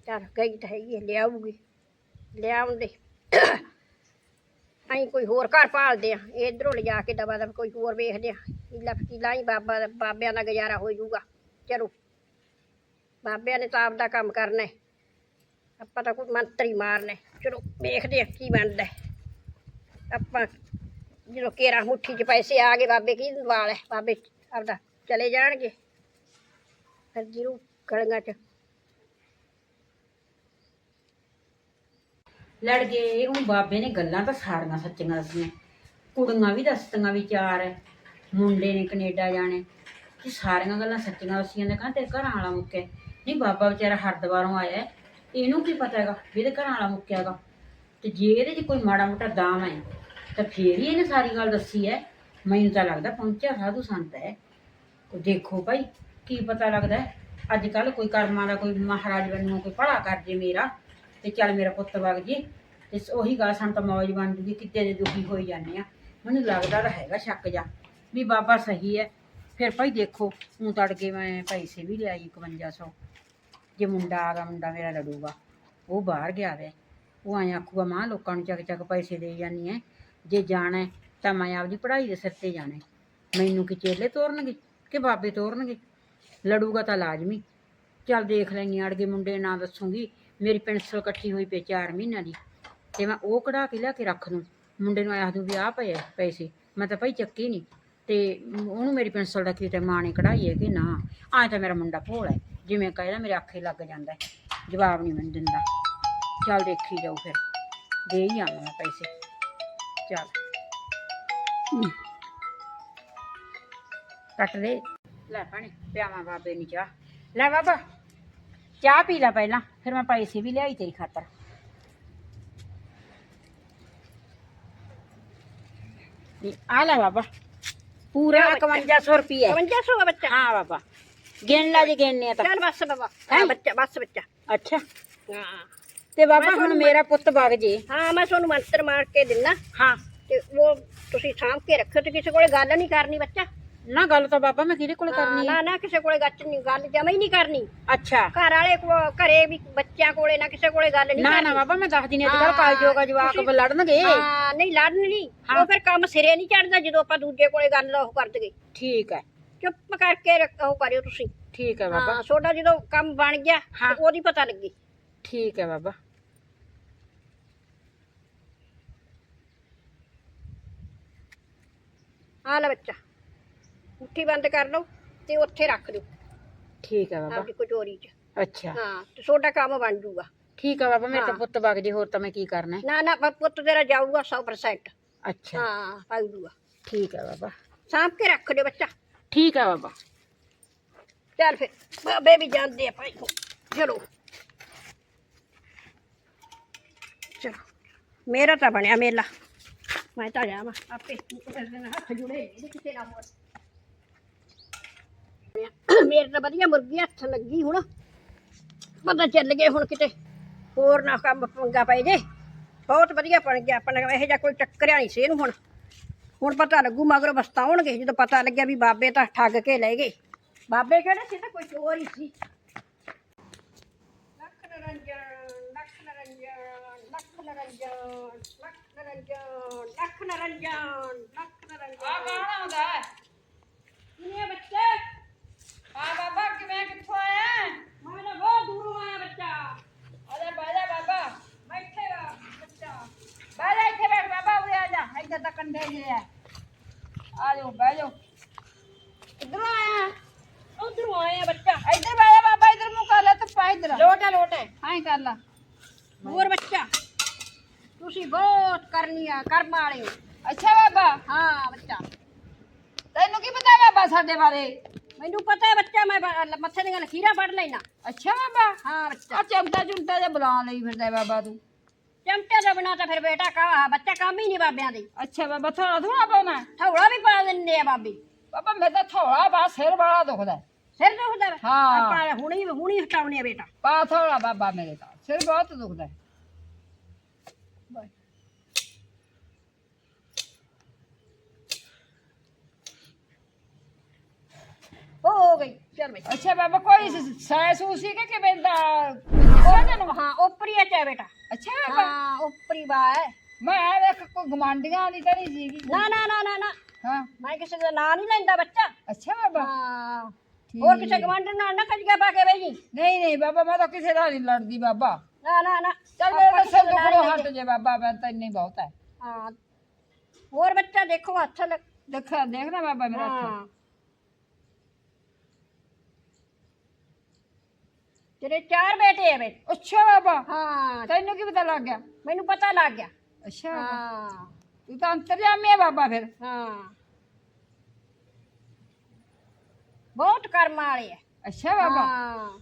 ਚਲ ਗਈ ਤਾਂ ਹੈਗੀ ਹੈ, ਲਿਆਊਗੀ ਲਿਆਉਣ ਦੇ ਅਸੀਂ ਕੋਈ ਹੋਰ ਘਰ ਭਾਲਦੇ ਆ ਇਧਰੋਂ ਲਿਜਾ ਕੇ ਦਵਾ ਦਵ ਕੋਈ ਹੋਰ ਵੇਖਦੇ ਆ ਇਲਾ ਫਕੀਲਾ ਹੀ ਬਾਬਾ ਦਾ- ਬਾਬਿਆਂ ਦਾ ਗੁਜ਼ਾਰਾ ਹੋ ਜਾਊਗਾ ਚਲੋ ਬਾਬਿਆਂ ਨੇ ਤਾਂ ਆਪਦਾ ਕੰਮ ਕਰਨਾ ਹੈ ਆਪਾਂ ਤਾਂ ਕੋਈ ਮੰਤਰੀ ਮਾਰਨੇ ਚਲੋ ਵੇਖਦੇ ਆ ਕੀ ਬਣਦਾ ਹੈ। ਆਪਾਂ ਜਦੋਂ ਕੇਰਾ ਮੁੱਠੀ 'ਚ ਪੈਸੇ ਆ ਗਏ ਬਾਬੇ ਕੀ ਵਾਲ ਹੈ? ਬਾਬੇ ਆਪਦਾ ਚਲੇ ਜਾਣਗੇ। ਫਿਰ ਜਿਹਨੂੰ ਗਲੀਆਂ 'ਚ। ਲੜ ਗਏ ਉਹ ਬਾਬੇ ਨੇ ਗੱਲਾਂ ਤਾਂ ਸਾਰੀਆਂ ਸੱਚੀਆਂ ਦੱਸੀਆਂ। ਕੁੜੀਆਂ ਵੀ ਦੱਸਤੀਆਂ ਵੀ ਚਾਰ ਐ ਮੁੰਡੇ ਨੇ ਕੈਨੇਡਾ ਜਾਣੇ। ਕਿ ਸਾਰੀਆਂ ਗੱਲਾਂ ਸੱਚੀਆਂ ਦੱਸੀਆਂ ਨੇ ਕਹਿੰਦੇ ਘਰਾਂ ਵਾਲਾ ਮੁੱਕਿਆ ਨਹੀਂ ਬਾਬਾ ਵਿਚਾਰਾ ਹਰਦਵਾਰੋਂ ਆਇਆ ਹੈ, ਇਹਨੂੰ ਕੀ ਪਤਾ ਹੈਗਾ ਵੀ ਇਹਦੇ ਘਰਾਂ ਵਾਲਾ ਮੁੱਕਿਆਗਾ ਤੇ ਜੇ ਇਹਦੇ 'ਚ ਕੋਈ ਮਾੜਾ ਮੋਟਾ ਦਾਮ ਹੈ ਤਾਂ ਫੇਰ ਹੀ ਇਹਨੇ ਸਾਰੀ ਗੱਲ ਦੱਸੀ ਹੈ। ਮੈਨੂੰ ਤਾਂ ਲੱਗਦਾ ਪਹੁੰਚਿਆ ਸਾਧੂ ਸੰਤ ਹੈ। ਕੋ ਦੇਖੋ ਭਾਈ, ਕੀ ਪਤਾ ਲੱਗਦਾ ਅੱਜ ਕੱਲ ਕੋਈ ਕਰਮਾਂ ਦਾ ਕੋਈ ਮਹਾਰਾਜ ਬਣੂ ਕੋਈ ਭਲਾ ਕਰ ਜੇ ਮੇਰਾ, ਤੇ ਚੱਲ ਮੇਰਾ ਪੁੱਤ ਵਗ ਜੇ। ਤੇ ਉਹੀ ਗੱਲ ਸੰਤ ਤਾਂ ਮੌਜ ਬਣ ਜੂਗੀ, ਕਿਤੇ ਦੇ ਦੁਖੀ ਹੋਈ ਜਾਂਦੇ ਆ ਮੈਨੂੰ ਲੱਗਦਾ ਤਾਂ ਹੈਗਾ ਸ਼ੱਕ ਜਾ, ਵੀ ਬਾਬਾ ਸਹੀ ਹੈ। ਫਿਰ ਭਾਈ ਦੇਖੋ ਹੁਣ ਤੜਕੇ ਮੈਂ ਪੈਸੇ ਵੀ ਲਿਆਈ 5100 ਜੇ ਮੁੰਡਾ ਆ ਗਿਆ, ਮੁੰਡਾ ਮੇਰਾ ਲੜੂਗਾ। ਉਹ ਬਾਹਰ ਗਿਆ ਵੇ। ਉਹ ਐਂ ਆਖੂਗਾ, ਮਾਂ, ਲੋਕਾਂ ਨੂੰ ਚੱਕ ਚੱਕ ਪੈਸੇ ਦੇ ਜਾਂਦੀ ਐ ਜੇ ਜਾਣਾ ਹੈ, ਤਾਂ ਮੈਂ ਆਪਦੀ ਪੜ੍ਹਾਈ ਦੇ ਸਿਰ ਤੇ ਜਾਣਾ ਹੈ। ਮੈਨੂੰ ਕੀ ਚੇਲੇ ਤੋਰਨਗੇ ਕਿ ਬਾਬੇ ਤੋਰਨਗੇ? ਲੜੂਗਾ ਤਾਂ ਲਾਜ਼ਮੀ। ਚੱਲ ਦੇਖ ਲੈਣੀ ਅੜਗੇ ਮੁੰਡੇ ਨਾ ਦੱਸੂਗੀ। ਮੇਰੀ ਪੈਨਸਲ ਇਕੱਠੀ ਹੋਈ ਪਈ 4 ਮਹੀਨਿਆਂ ਦੀ। ਤੇ ਮੈਂ ਉਹ ਕਢਾ ਕੇ ਲਿਆ ਕੇ ਰੱਖ ਦੂੰ। ਮੁੰਡੇ ਨੂੰ ਆਖ ਦੂੰ ਵੀ ਆ ਪਏ ਆ ਪੈਸੇ। ਮੈਂ ਤਾਂ ਭਾਈ ਚੱਕੀ ਨਹੀਂ ਤੇ ਉਹਨੂੰ ਮੇਰੀ ਪੈਨਸਲ ਦਾ ਕੀ ਤੇ ਮਾਂ ਨੇ ਕਢਾਈ ਹੈ ਕਿ ਨਾ? ਆਏ ਤਾਂ ਮੇਰਾ ਮੁੰਡਾ ਭੋਲਾ ਹੈ। ਜਿਵੇਂ ਕਹਿੰਦਾ ਮੇਰੇ ਆਖੇ ਲੱਗ ਜਾਂਦਾ ਹੈ। ਜਵਾਬ ਨਹੀਂ ਮੈਨੂੰ ਦਿੰਦਾ। ਚੱਲ ਦੇਖੀ ਜਾਊ ਫਿਰ। ਦੇ ਹੀ ਆਵਾਂ ਮੈਂ ਪੈਸੇ। ਚੱਲ ਹਮ। ਕੱਟ ਦੇ ਲੈ ਪਾਣੀ ਪਿਆਵਾਂ ਬਾਬੇ ਨੂੰ ਚਾਹ ਲੈ ਬਾਬਾ ਚਾਹ ਪੀ ਲੈ ਪਹਿਲਾਂ ਫਿਰ ਮੈਂ ਪੈਸੇ ਵੀ ਲਿਆਈ ਤੇਰੀ ਖਾਤਰ ਇਹ ਆ ਲੈ ਬਾਬਾ ਪੂਰਾ 5100 ਰੁਪਏ 5500 ਆ ਬੱਚਾ ਹਾਂ ਬਾਬਾ ਗਿਣ ਲਾ ਜੇ ਗਿਣਨੇ ਆ ਤਾਂ ਚੱਲ ਬਸ ਬਾਬਾ ਹੈਂ? ਹਾਂ ਬੱਚਾ ਬਸ ਬੱਚਾ ਅੱਛਾ ਹਾਂ ਤੇ ਬਾਬਾ ਹੁਣ ਮੇਰਾ ਪੁੱਤ ਵਗ ਜੇ। ਹਾਂ ਮੈਂ ਤੁਹਾਨੂੰ ਮੰਤਰ ਮਾਰ ਕੇ ਦਿੰਨਾ। ਹਾਂ। ਤੇ ਉਹ ਤੁਸੀਂ ਸਾਂਭ ਕੇ ਰੱਖੋ ਤੇ ਕਿਸੇ ਕੋਲੇ ਗੱਲ ਨਹੀਂ ਕਰਨੀ ਬੱਚਾ। ਨਾ ਗੱਲ ਤਾਂ ਬਾਬਾ ਮੈਂ ਕਿਹਦੇ ਕੋਲ ਕਰਨੀ ਨਾ ਨਾ ਕਿਸੇ ਕੋਲੇ ਗੱਚ ਨਹੀਂ ਗੱਲ ਜਮਾ ਹੀ ਨਹੀਂ ਕਰਨੀ। ਅੱਛਾ। ਘਰ ਵਾਲੇ ਕੋ ਘਰੇ ਵੀ ਬੱਚਿਆਂ ਕੋਲੇ ਨਾ ਕਿਸੇ ਕੋਲੇ ਗੱਲ ਨਹੀਂ ਨਾ ਕਰਨੀ। ਨਾ ਬਾਬਾ ਮੈਂ ਦੱਸਦੀ ਨਹੀਂ ਅੱਜ ਕੱਲ ਹਾਂ, ਕਾਲ ਜੋਗਾ ਜਵਾਕ ਲੜਨਗੇ। ਹਾਂ ਨਹੀਂ ਲੜਨ ਨਹੀਂ। ਉਹ ਫਿਰ ਕੰਮ ਸਿਰੇ ਨਹੀਂ ਚੜਦਾ ਜਦੋਂ ਆਪਾਂ ਦੂਜੇ ਕੋਲੇ ਗੱਲ ਉਹ ਕਰ ਦਗੇ ਠੀਕ ਹੈ ਚੁੱਪ ਕਰਕੇ ਰੱਖ- ਕਰਿਓ ਤੁਸੀਂ। ਠੀਕ ਹੈ ਬਾਬਾ। ਹਾਂ ਤੁਹਾਡਾ ਜਦੋਂ ਕੰਮ ਬਣ ਗਿਆ ਉਹਦੀ ਪਤਾ ਲੱਗੀ। ਠੀਕ ਹੈ ਬਾਬਾ। ਆ ਲੈ ਬੱਚਾ। ਮੁੱਠੀ ਬੰਦ ਕਰ ਲਓ ਤੇ ਉੱਥੇ ਰੱਖ ਦਿਓ। ਠੀਕ ਹੈ ਬਾਬਾ। ਆਪਦੀ ਕਚੋਰੀ 'ਚ। ਅੱਛਾ। ਹਾਂ ਤੇ ਤੁਹਾਡਾ ਕੰਮ ਬਣ ਜੂਗਾ। ਠੀਕ ਹੈ ਬਾਬਾ ਮੇਰੇ ਤਾਂ ਹਾਂ। ਪੁੱਤ ਵਗ ਜੇ ਹੋਰ ਤਾਂ ਮੈਂ ਕੀ ਕਰਨਾ? ਹੈ ਨਾ ਨਾ ਪ- ਪੁੱਤ ਤੇਰਾ ਜਾਊਗਾ 100% ਅੱਛਾ। ਹਾਂ ਪਾਈ ਜੂਗਾ। ਠੀਕ ਹੈ ਬਾਬਾ। ਸਾਂਭ ਕੇ ਰੱਖ ਦਿਓ ਬੱਚਾ। ਠੀਕ ਹੈ ਬਾਬਾ। ਚੱਲ ਫਿਰ ਬਾਬੇ ਵੀ ਜਾਂਦੇ ਆ ਭਾਈ ਚਲੋ। ਚਲੋ। ਮੇਰਾ ਤਾਂ ਬਣਿਆ ਮੇਲਾ। ਮੈਂ ਤਾਂ ਜਾਵਾਂ ਆਪੇ ਹੱਥ ਜੁੜੇ ਇਹਦੇ ਕਿਤੇ ਨਾ ਹੋਰ ਮੇਰੇ ਤਾਂ ਵਧੀਆ ਮੁਰਗੀ ਹੱਥ ਲੱਗੀ ਹੁਣ ਪਤਾ ਚੱਲ ਗਏ ਹੁਣ ਕਿਤੇ ਹੋਰ ਨਾ ਕੰਮ ਪੰਗਾ ਪੈ ਜੇ ਬਹੁਤ ਵਧੀਆ ਬਣ ਗਿਆ ਆਪਣਾ ਇਹੋ ਜਿਹਾ ਕੋਈ ਟੱਕਰਿਆ ਨਹੀਂ ਸੀ ਇਹਨੂੰ ਹੁਣ ਹੁਣ ਪਤਾ ਲੱਗੂ ਮਗਰੋਂ ਬਸਤਾਉਣਗੇ ਜਦੋਂ ਪਤਾ ਲੱਗਿਆ ਵੀ ਬਾਬੇ ਤਾਂ ਠੱਗ ਕੇ ਲੈ ਗਏ ਬਾਬੇ ਕਿਹੜੇ ਸੀ ਤਾਂ ਕੋਈ ਚੋਰ ਹੀ ਸੀ ਲੱਖ ਨਰੰਜਨ ਲੱਖ ਨਰੰਜਨ ਲੱਖ ਨਰੰਜਨ ਲੱਖ ਨਰੰਜਨ ਲੱਖ ਨਰੰਜਨ ਲੱਖ ਨਰੰਜਨ ਆਉਂਦਾ ਕਿਨੇ ਬੱਚੇ ਹਾਂ ਬਾਬਾ ਕਿਵੇਂ ਕਿੱਥੋਂ ਆਇਆ ਮੈਂ ਨਾ ਬਹੁਤ ਦੂਰੋਂ ਆਇਆ ਬੱਚਾ ਅਰੇ ਬਾਜਾ ਬਾਬਾ ਬੈਠੇਗਾ ਬੱਚਾ ਬਾਜਾ ਇੱਥੇ ਬੈਠ ਬਾਬਾ ਉਰੇ ਆ ਜਾ ਇੱਧਰ ਤਾਂ ਕੰਢੇ ਜੇ ਆ ਆ ਜਾਓ ਬਹਿ ਜਾਓ ਕਿੱਧਰੋਂ ਆਇਆ ਉਧਰੋਂ ਆਇਆ ਬੱਚਾ ਇੱਧਰ ਬਾਜਾ ਬਾਬਾ ਇੱਧਰ ਮੂੰਹ ਕਰ ਲੈ ਤੂੰ ਪਾ ਇੱਧਰ ਲੋਟ ਹੈ ਲੋਟ ਹੈ ਹਾਂ ਕਰ ਲਾ ਹੋਰ ਬੱਚਾ ਤੁਸੀਂ ਬਹੁਤ ਕਰਨੀ ਆ ਕਰਮ ਵਾਲੇ। ਹੋ ਅੱਛਾ ਬਾਬਾ। ਹਾਂ ਬੱਚਾ। ਤੈਨੂੰ ਕੀ ਪਤਾ ਬਾਬਾ ਸਾਡੇ ਬਾਰੇ? ਮੈਨੂੰ ਪਤਾ ਹੈ ਬੱਚਾ ਮੈਂ ਬ- ਮੱਥੇ ਦੀਆਂ ਲਕੀਰਾਂ ਪੜ ਲੈਣਾ। ਅੱਛਾ ਬਾਬਾ। ਹਾਂ ਬੱਚਾ। ਆ ਚਮਟਾ ਚੁੰਟਾ ਜਿਹਾ ਬੁਲਾ ਲਈ ਫਿਰਦਾ ਹੈ ਬਾਬਾ ਤੂੰ। ਚਮਟੇ ਤੋਂ ਬਿਨਾ ਤਾਂ ਫਿਰ ਬੇਟਾ ਕਾ ਬੱਚਾ ਕੰਮ ਹੀ ਨਹੀਂ ਬਾਬਿਆਂ ਦੇ। ਅੱਛਾ ਬਾਬਾ ਥੋੜਾ ਥੋੜਾ ਪਾਉਣਾ। ਹੈ। ਥੌੜਾ ਵੀ ਪਾ ਦਿੰਦੇ ਆ ਬਾਬੀ। ਬਾਬਾ ਮੇਰੇ ਤਾਂ ਥੋੜਾ ਬਾ ਸਿਰ ਬੜਾ ਦੁਖਦਾ। ਹੈ। ਸਿਰ ਦੁਖਦਾ ਵਾ? ਹਾਂ। ਆਪਾਂ ਹੁਣੀ ਹੁਣੀ ਹਟਾਉਣੇ ਆ ਬੇਟਾ। ਪਾ ਥੋੜਾ ਬਾਬਾ ਮੇਰੇ ਤਾਂ ਸਿਰ ਬਹੁਤ ਦੁਖਦਾ। ਹੈ। ਹੋ ਗਈ ਚੱਲ ਬਈ ਅੱਛਾ ਬਾਬਾ ਕੋਈ ਸੈਸੂ ਸੀ ਕਿ ਕਿਵੇਂ ਦਾ ਅੱਛਾ ਤੈਨੂੰ ਹਾਂ ਉਪਰੀ ਆ ਚਾ ਬੇਟਾ। ਅੱਛਾ ਬਾਬਾ। ਹਾਂ ਉਪਰੀ ਬਾ ਹੈ ਮੈਂ ਵੇਖ ਕੋਈ ਗਮਾਂਡੀਆਂ ਦੀ ਤਾਂ ਨਹੀਂ ਸੀਗੀ। ਨਾ ਨਾ ਨਾ ਨਾ ਨਾ। ਹਾਂ। ਮੈਂ ਕਿਸੇ ਦਾ ਨਾਂ ਨਹੀਂ ਲੈਂਦਾ ਬੱਚਾ। ਅੱਛਾ ਬਾਬਾ। ਹਾਂ। ਠੀਕ। ਹੋਰ ਕਿਸੇ ਗਵਾਂਢਣ ਨਾਲ ਨਾ ਕਜਗਾ ਪਾ ਕੇ ਬਈ ਨਹੀਂ ਨਹੀਂ ਬਾਬਾ ਮੈਂ ਤਾਂ ਕਿਸੇ ਦਾ ਨਹੀਂ ਲੜਦੀ ਬਾਬਾ। ਨਾ ਨਾ ਨਾ। ਚੱਲ ਮੇਰੇ ਆਪਾਂ ਤਾਂ ਸਿਰ ਕਿਸੇ ਦਾ ਨਾਂ ਦੁਖਣੋਂ ਨਹੀਂ ਹਟ ਜੇ ਬਾਬਾ ਮੈਂ ਤਾਂ ਇੰਨੀ ਬਹੁਤ ਹੈ। ਹਾਂ। ਹੋਰ ਬੱਚਾ ਦੇਖੋ ਹੱਥ ਲੱਗ ਦੇਖਾ ਦੇਖਣਾ ਬਾਬਾ ਮੇਰਾ ਹੱਥ। ਹਾਂ। ਤੇਰੇ ਚਾਰ ਬੇਟੇ ਆ ਬੇ ਅੱਛਾ ਬਾਬਾ। ਹਾਂ। ਤੈਨੂੰ ਕੀ ਪਤਾ ਲੱਗ ਗਿਆ? ਮੈਨੂੰ ਪਤਾ ਲੱਗ ਗਿਆ। ਅੱਛਾ ਹਾਂ। ਤੂੰ ਤਾਂ ਅੰਤਰਜਾਮੀ ਹੈ ਬਾਬਾ ਫਿਰ। ਹਾਂ। ਬਹੁਤ ਕਰਮ ਵਾਲੇ ਆ। ਅੱਛਾ ਬਾਬਾ। ਹਾਂ।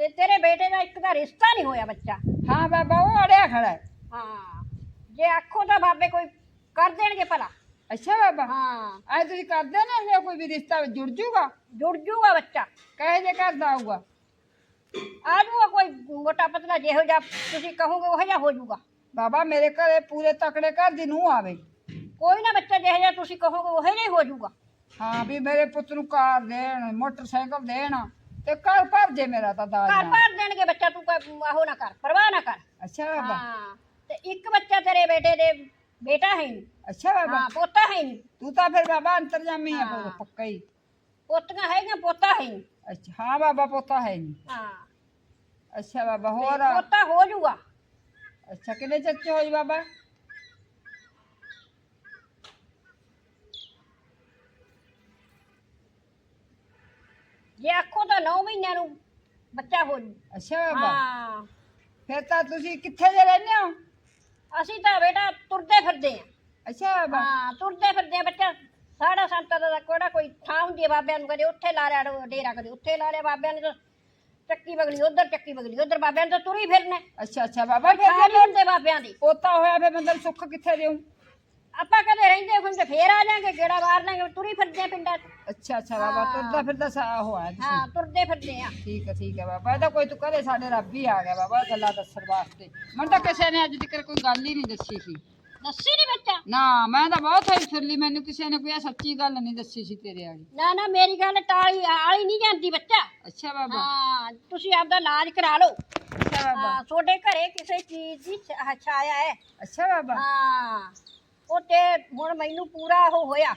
ਤੇ ਤੇਰੇ ਬੇਟੇ ਦਾ ਇੱਕ ਦਾ ਰਿਸ਼ਤਾ ਨਹੀਂ ਹੋਇਆ ਬੱਚਾ। ਹਾਂ ਬਾਬਾ ਉਹ ਅੜਿਆ ਖੜਾ ਹੈ। ਹਾਂ। ਜੇ ਆਖੋ ਤਾਂ ਬਾਬੇ ਕੋਈ ਕਰ ਦੇਣਗੇ ਭਲਾ। ਅੱਛਾ ਬਾਬਾ। ਹਾਂ। ਅੱਜ ਤੁਸੀਂ ਕਰਦੇ ਨਾ ਜੇ ਕੋਈ ਵੀ ਰਿਸ਼ਤਾ ਜੁੜ ਜੂਗਾ? ਜੁੜ ਜੂਗਾ ਬੱਚਾ। ਕਹੇ ਜੇ ਕਰਦਾ ਆਊਗਾ। ਆ ਜੂਗਾ ਕੋਈ ਮੋਟਾ ਪਤਲਾ ਜਿਹੋ ਜਿਹਾ ਤੁਸੀਂ ਕਹੋਗੇ ਉਹ ਜਿਹਾ ਹੋ ਜੂਗਾ। ਬਾਬਾ ਮੇਰੇ ਘਰੇ ਪੂਰੇ ਤਕੜੇ ਘਰ ਦੀ ਨੂੰ ਆਵੇ। ਕੋਈ ਨਾ ਬੱਚਾ ਜਿਹੋ ਜਿਹਾ ਤੁਸੀਂ ਕਹੋਗੇ ਉਹ ਜਿਹਾ ਹੀ ਹੋ ਜੂਗਾ। ਹਾਂ ਵੀ ਮੇਰੇ ਪੁੱਤ ਨੂੰ ਕਾਰ ਦੇਣ ਮੋਟਰਸਾਈਕਲ ਦੇਣ। ਤੇ ਘਰ ਭਰ ਜੇ ਮੇਰਾ ਤਾਂ ਦਾਜ ਘਰ ਨਾਲ। ਭਰ ਦੇਣਗੇ ਬੱਚਾ ਤੂੰ ਕੋਈ ਆਹੋ ਨਾ ਕਰ ਪਰਵਾਹ ਨਾ ਕਰ। ਅੱਛਾ ਬਾਬਾ। ਹਾਂ ਤੇ ਇੱਕ ਬੱਚਾ ਤੇਰੇ ਬੇਟੇ ਦੇ ਬੇਟਾ ਹੈ ਨਹੀਂ ਅੱਛਾ ਬਾਬਾ। ਹਾਂ ਪੋਤਾ ਹੈ ਨਹੀਂ ਤੂੰ ਤਾਂ ਫਿਰ ਬਾਬਾ ਅੰਤਰਜਾਮੀ ਹੈ ਹਾਂ। ਪੱਕਾ ਹੀ। ਪੋਤੀਆਂ ਹੈਗੀਆਂ ਪੋਤਾ ਹੈ ਅੱਛਾ ਹਾਂ ਬਾਬਾ ਪੋਤਾ ਹੈ ਨਹੀਂ ਹਾਂ। ਅੱਛਾ ਬਾਬਾ ਹੋਰ ਤੇ ਪੋਤਾ ਹੋ ਜੂਗਾ। ਅੱਛਾ ਕਿੰਨੇ ਚੱਚੇ ਹੋਈ ਬਾਬਾ? ਜੇ ਆਖੋ ਤਾਂ 9 ਮਹੀਨਿਆਂ ਨੂੰ ਬੱਚਾ ਹੋ ਜੂ। ਅੱਛਾ ਬਾਬਾ। ਹਾਂ। ਫਿਰ ਤਾਂ ਤੁਸੀਂ ਕਿੱਥੇ ਜੇ ਰਹਿੰਦੇ ਹੋ? ਅਸੀਂ ਤਾਂ ਬੇਟਾ ਤੁਰਦੇ ਫਿਰਦੇ ਆ ਅੱਛਾ ਬਾਬਾ। ਹਾਂ ਤੁਰਦੇ ਫਿਰਦੇ ਆ ਬੱਚਾ। ਸਾਡਾ ਸੰਤਾਂ ਦਾ ਕੋੜਾ ਕੋਈ ਥਾਂ ਹੁੰਦੀ ਹੈ ਬਾਬਿਆਂ ਨੂੰ ਕਦੇ ਉੱਥੇ ਲਾ ਡੋ- ਡੇਰਾ ਕਦੇ ਉੱਥੇ ਲਾ ਲਿਆ ਬਾਬਿਆਂ ਨੇ ਤਾਂ ਚੱਕੀ ਬਗਲੀ ਉਧਰ ਚੱਕੀ ਬਗਲੀ ਉਧਰ ਬਾਬਿਆਂ ਨੇ ਤਾਂ ਤੁਰੀ ਫਿਰਨੇ। ਅੱਛਾ ਅੱਛਾ ਬਾਬਾ ਫਿਰ ਥਾਂ ਜੇ ਨਹੀਂ ਹੁੰਦੇ ਬਾਬਿਆਂ ਦੀ। ਪੋਤਾ ਹੋਇਆ ਫਿਰ ਬੰਦਾ ਨੂੰ ਸੁੱਖ ਕਿੱਥੇ ਦੇਉ ਆਪਾਂ ਕਦੇ ਰਹਿੰਦੇ ਹੁੰਦੇ ਫੇਰ ਆ ਜਾਾਂਗੇ ਗੇੜਾ ਮਾਰ ਲਾਂਗੇ ਤੁਰੀ ਫਿਰਦੇ ਆ ਪਿੰਡਾਂ 'ਚ। ਅੱਛਾ ਅੱਛਾ ਬਾਬਾ ਹਾਂ। ਤੁਰਦਾ ਫਿਰਦਾ ਸਾ ਹੋਇਆ ਤੁਸੀਂ? ਹਾਂ ਤੁਰਦੇ ਫਿਰਦੇ ਆ। ਠੀਕ ਹੈ ਠੀਕ ਹੈ ਬਾਬਾ ਇਹਦਾ ਕੋਈ ਤੂੰ ਕਰੇ ਸਾਡੇ ਰੱਬ ਹੀ ਆ ਗਿਆ ਬਾਬਾ ਗੱਲਾਂ ਦੱਸਣ ਵਾਸਤੇ। ਮੈਨੂੰ ਤਾਂ ਕਿਸੇ ਨੇ ਅੱਜ ਤੱਕ ਕੋਈ ਗੱਲ ਹੀ ਨਹੀਂ ਦੱਸੀ ਸੀ। ਦੱਸੀ ਨਹੀਂ ਬੱਚਾ? ਨਾ ਮੈਂ ਤਾਂ ਬਹੁਤ ਹੋਈ ਫਿਰ ਲਈ ਮੈਨੂੰ ਕਿਸੇ ਨੇ ਕੋਈ ਸੱਚੀ ਗੱਲ ਨਹੀਂ ਦੱਸੀ ਸੀ ਤੇਰੇ ਵਾਲੀ। ਨਾ ਨਾ ਮੇਰੀ ਗੱਲ ਟਾਲੀ ਆਲੀ ਨਹੀਂ ਜਾਂਦੀ ਬੱਚਾ। ਅੱਛਾ ਬਾਬਾ। ਹਾਂ ਤੁਸੀਂ ਆਪਦਾ ਇਲਾਜ ਕਰਾ ਲਓ। ਅੱਛਾ ਬਾਬਾ। ਹਾਂ ਤੁਹਾਡੇ ਘਰੇ ਕਿਸੇ ਚੀਜ਼ ਦੀ ਛ- ਛਾਇਆ ਹੈ। ਅੱਛਾ ਬਾਬਾ। ਹਾਂ। ਉਹ ਤੇ ਹੁਣ ਮੈਨੂੰ ਪੂਰਾ ਉਹ ਹੋਇਆ।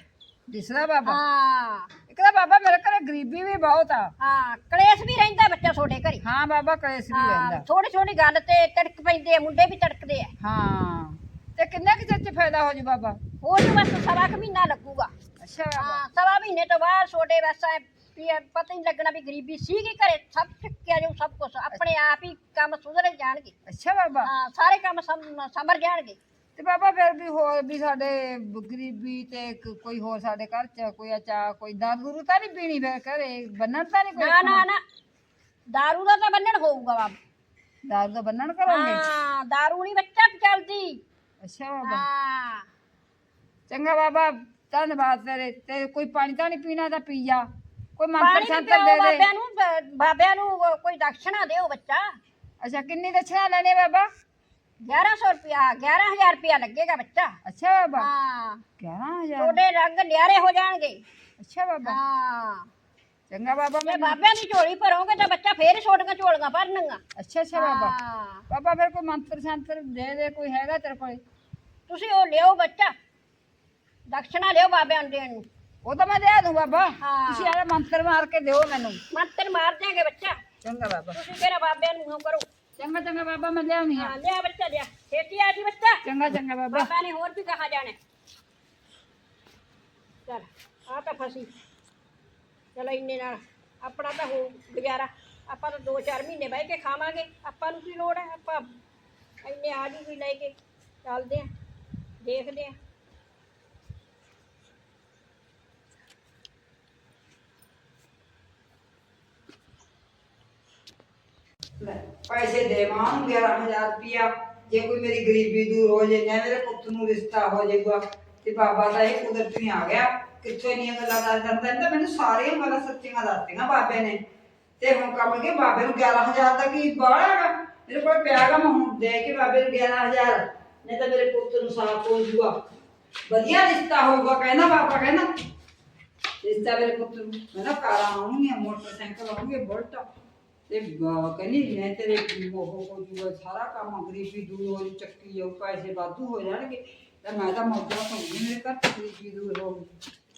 ਦਿਸਦਾ ਬਾਬਾ? ਹਾਂ। ਇੱਕ ਤਾਂ ਬਾਬਾ ਮੇਰੇ ਘਰੇ ਗਰੀਬੀ ਵੀ ਬਹੁਤ ਆ। ਹਾਂ ਕਲੇਸ਼ ਵੀ ਰਹਿੰਦਾ ਬੱਚਾ ਤੁਹਾਡੇ ਘਰੇ। ਹਾਂ ਬਾਬਾ ਕਲੇਸ਼ ਵੀ ਹਾਂ ਰਹਿੰਦਾ। ਥੋੜੀ ਥੋੜੀ ਗੱਲ ਤੇ ਤੜਕ ਪੈਂਦੇ ਆ ਮੁੰਡੇ ਵੀ ਤੜਕਦੇ ਆ। ਹਾਂ। ਤੇ ਕਿੰਨੇ ਕਿ ਚਿਰ ਚ ਫਾਇਦਾ ਹੋ ਜੂ ਬਾਬਾ? ਹੋਰ ਵੀ ਬਸ ਸਵਾ ਕੁ ਮਹੀਨਾ ਲੱਗੂਗਾ। ਅੱਛਾ ਬਾਬਾ। ਹਾਂ ਸਵਾ ਮਹੀਨੇ ਤੋਂ ਬਾਅਦ ਛੋਟੇ ਬਸ ਵੀ ਪਤਾ ਹੀ ਲੱਗਣਾ ਵੀ ਗਰੀਬੀ ਸੀਗੀ ਘਰੇ ਸਭ ਚੱਕਿਆ ਜਾਊ ਸਭ ਕੁਝ ਆਪਣੇ ਆਪ ਹੀ ਕੰਮ ਸੁਧਰ ਜਾਣਗੇ। ਅੱਛਾ ਬਾਬਾ। ਹਾਂ ਸਾਰੇ ਕੰਮ ਸਮ- ਸਮਰ ਜਾਣਗੇ। ਤੇ ਬਾਬਾ ਫਿਰ ਵੀ ਹੋਰ ਵੀ ਸਾਡੇ ਗਰੀਬੀ ਤੇ ਕੋਈ ਹੋਰ ਸਾਡੇ ਘਰ ਚ ਕੋਈ ਅਚਾ ਕੋਈ ਦਾਰੂ ਤਾਂ ਨਹੀਂ ਪੀਣੀ ਫਿਰ ਘਰੇ? ਬੰਨਣ ਤਾਂ ਨਹੀਂ ਨਾ ਨਾ ਨਾ। ਦਾਰੂ ਦਾ ਤਾਂ ਬੰਨਣ ਹੋਊਗਾ ਬਾਬਾ। ਦਾਰੂ ਦਾ ਬੰਨਣ ਕਰੋਗੇ। ਹਾਂ ਦਾਰੂ ਨਹੀਂ ਬੱਚਾ ਚੱਲਦੀ। ਅੱਛਾ ਬਾਬਾ। ਹਾਂ। ਚੰਗਾ ਬਾਬਾ ਧੰਨਵਾਦ ਤੇਰੇ। ਤੇ ਕੋਈ ਪਾਣੀ ਤਾਂ ਨਹੀਂ ਪੀਣਾ ਤਾਂ ਪੀ ਜਾ। ਕੋਈ ਮੰਤਰ ਵੀ ਦੇ ਦੇ। ਬਾਬਿਆਂ ਨੂੰ ਬਾਬਿਆਂ ਨੂੰ ਕੋਈ ਦਕਸ਼ਨਾ ਦਿਓ ਬੱਚਾ। ਅੱਛਾ ਕਿੰਨੀ ਦਛਣਾ ਲੈਣੀ ਬਾਬਾ? 1100 ਰੁਪਿਆ 11000 ਰੁਪਿਆ ਲੱਗੇਗਾ ਬੱਚਾ। ਅੱਛਾ ਬਾਬਾ। ਹਾਂ। 11000 ਤੁਹਾਡੇ ਰੰਗ ਨਿਆਰੇ ਹੋ ਜਾਣਗੇ। ਅੱਛਾ ਬਾਬਾ। ਹਾਂ। ਚੰਗਾ ਬਾਬਾ ਜੇ ਮੈਂ ਬਾਬਿਆਂ ਦੀ ਝੋਲੀ ਭਰੋਗੇ ਤਾਂ ਬੱਚਾ ਫੇਰ ਛੋਟੀਆਂ ਝੋਲੀਆਂ ਭਰਨਗਾ ਅੱਛਾ ਅੱਛਾ ਬਾਬਾ। ਹਾਂ। ਬਾਬਾ ਫਿਰ ਕੋਈ ਮੰਤਰ ਸੰਤਰ ਦੇ ਦੇ ਕੋਈ ਹੈਗਾ ਤੇਰੇ ਕੋਲ? ਤੁਸੀਂ ਉਹ ਲਿਓ ਬੱਚਾ। ਦਕਸ਼ਨਾ ਲਿਓ ਬਾਬਿਆਂ ਨੂੰ ਦੇਣ ਨੂੰ। ਉਹ ਤਾਂ ਮੈਂ ਦੇ ਦੂੰ ਬਾਬਾ। ਹਾਂ। ਤੁਸੀਂ ਆਹ ਮੰਤਰ ਮਾਰ ਕੇ ਦਿਓ ਮੈਨੂੰ। ਮੰਤਰ ਮਾਰ ਦਿਆਂਗੇ ਬੱਚਾ। ਚੰਗਾ ਬਾਬਾ। ਤੁਸੀਂ ਕਿਹੜਾ ਬਾਬਿਆਂ ਨੂੰ ਉਹ ਕਰੋ। ਚੰਗਾ ਚੰਗਾ ਬਾਬਾ ਮੈਂ ਲਿਆਉਣੀ ਆ। ਹਾਂ ਲਿਆ ਬੱਚਾ ਲਿਆ। ਛੇਤੀ ਆ ਜੀ ਬੱਚਾ। ਚੰਗਾ ਚੰਗਾ ਬਾਬਾ। ਬਾਬਾ ਨੇ ਹੋਰ ਵੀ ਕਹਾ ਜਾਣੇ। ਚਲ ਆ ਤਾਂ ਫਸੀ। ਚਲ ਇੰਨੇ ਨਾਲ। ਆਪਣਾ ਤਾਂ ਹੋ ਗੁਜ਼ਾਰਾ। ਆਪਾਂ ਤਾਂ 2-4 ਮਹੀਨੇ ਬਹਿ ਕੇ ਖਾਵਾਂਗੇ। ਆਪਾਂ ਨੂੰ ਕੀ ਲੋੜ ਹੈ? ਆਪਾਂ ਇੰਨੇ ਆ ਵੀ ਲੈ ਕੇ। ਚੱਲਦੇ ਆਂ। ਦੇਖਦੇ ਆਂ। ਲੈ, ਪੈਸੇ ਦੇਵਾਂ ਉਹਨੂੰ 11000 ਰੁਪਇਆ। ਜੇ ਕੋਈ ਮੇਰੀ ਗਰੀਬੀ ਦੂਰ ਹੋ ਜੇ ਜਾਂ ਮੇਰੇ ਪੁੱਤ ਨੂੰ ਰਿਸ਼ਤਾ ਹੋ ਜਾਊਗਾ ਤੇ ਬਾਬਾ ਦਾ ਇਹ ਕੁਦਰਤੀ ਆ ਗਿਆ। ਕਿੱਥੋਂ ਇੰਨੀਆਂ ਗੱਲਾਂ ਦੱਸ ਦਿੰਦਾ ਇਹਨੇ ਤਾਂ ਮੈਨੂੰ ਸਾਰੀਆਂ ਗੱਲਾਂ ਸੱਚੀਆਂ ਦੱਸਤੀਆਂ ਬਾਬੇ ਨੇ। ਤੇ ਹੁਣ ਕੰਮ ਕੇ? ਬਾਬੇ ਨੂੰ 11000 ਦਾ ਕੀ ਬਾਹਲਾ ਹੈਗਾ? ਮੇਰੇ ਕੋਲ ਪਿਆ ਗਾ ਮੈਂ ਹੁਣ ਦੇ ਕੇ ਬਾਬੇ ਨੂੰ 11000 ਨਹੀਂ ਤਾਂ ਮੇਰੇ ਪੁੱਤ ਨੂੰ ਸਾਫ਼ ਹੋ ਜਾਊਗਾ ਵਧੀਆ ਰਿਸ਼ਤਾ ਹੋਊਗਾ ਕਹਿੰਦਾ ਬਾਬਾ ਕਹਿੰਦਾ। ਰਿਸ਼ਤਾ ਮੇਰੇ ਪੁੱਤ ਨੂੰ ਮੈਂ ਨਾ ਕਾਰਾਂ ਆਉਣਗੀਆਂ ਮੋਟਰਸਾਈਕਲ ਆਉਣਗੇ ਬੁਲਟ। ਤੇ ਬ- ਕਹਿੰਦੀ, ਮੈਂ ਤੇਰੇ ਉਹ ਹੋ ਜੂਗਾ ਸਾਰਾ ਕੰਮ ਗਰੀਬੀ ਦੂਰ ਹੋ ਜੂ ਚੱਕੀ ਜਾਊ, ਪੈਸੇ ਵਾਧੂ ਹੋ ਜਾਣਗੇ। ਤੇ ਮੈਂ ਤਾਂ ਮੌਜਾਂ ਪਾਉਂਦੀ ਮੇਰੇ ਘਰ ਤੋਂ ਗਰੀਬੀ ਦੂਰ ਹੋ ਗਈ।